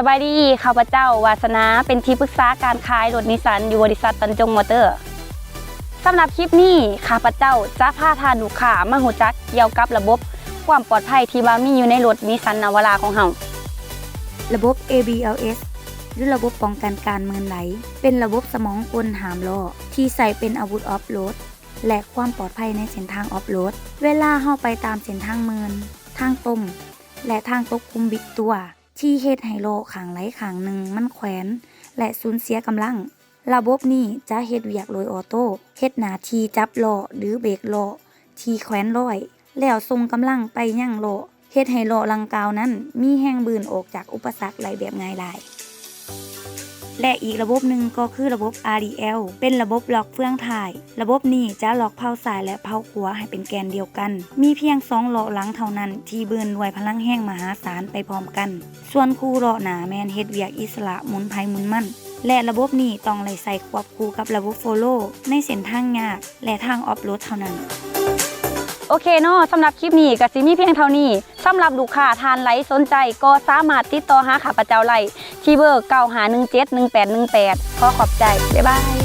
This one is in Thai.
สบายดีข้าพเจ้าวาสนาเป็นที่ปรึกษาการขายรถนิสสันอยู่บริษัทบรรจงมอเตอร์สำหรับคลิปนี้ข้าพเจ้าจะพาทานลูกค้ามาหูจักเกี่ยวกับระบบความปลอดภัยที่ว่ามีอยู่ในรถนิสสันนาวาร่าของเฮาระบบ ABLS หรือระบบป้องกันการเมินไหล เป็นระบบสมองกลหามล้อที่ใส่เป็นอาวุธออฟโรดและความปลอดภัยในเส้นทางออฟโรดเวลาเฮาไปตามเส้นทางเมิน ทางตรงและทางตกคุมบิดตัว ที่เฮ็ดให้โลขางไหลขางหนึ่งมันแขวน และสูญเสียกำลัง ระบบนี้จะเฮ็ดเวียกโดยออโต้เฮ็ดหน้าที่จับล้อหรือเบรกล้อที่แขวนร้อย แล้วทรงกำลังไปยังล้อเฮ็ดให้ล้อลังกาวนั้น มีแห้งบืนออกจากอุปสรรคไหลแบบง่ายหลาย และอีกระบบหนึ่งก็คือระบบ RDL เป็นระบบล็อกเฟืองถ่าย ระบบนี้จะล็อกเผาซ้ายและเผาขวาให้เป็นแกนเดียวกัน มีเพียงสองล้อหลังเท่านั้นที่เบืนด้วยพลังแห้งมหาศาลไปพร้อมกัน ส่วนคู่ล้อหนาแมนเฮดเวียกอิสระหมุนไพหมุนมั่นและระบบนี้ต้องเลใส่ควบคู่กับระบบโฟโลในเส้นทางยากและทางออฟโรดเท่านั้น โอเคเนาะสำหรับคลิปนี้ก็สิมีเพียงเท่านี้สำหรับลูกค้าทานไลฟ์สนใจก็สามารถติดต่อหาขาประเจ้าไลที่เบอร์เก้าหาหนึ่งเจ็ดหนึ่งแปดหนึ่งแปดขอขอบใจ บ๊ายบาย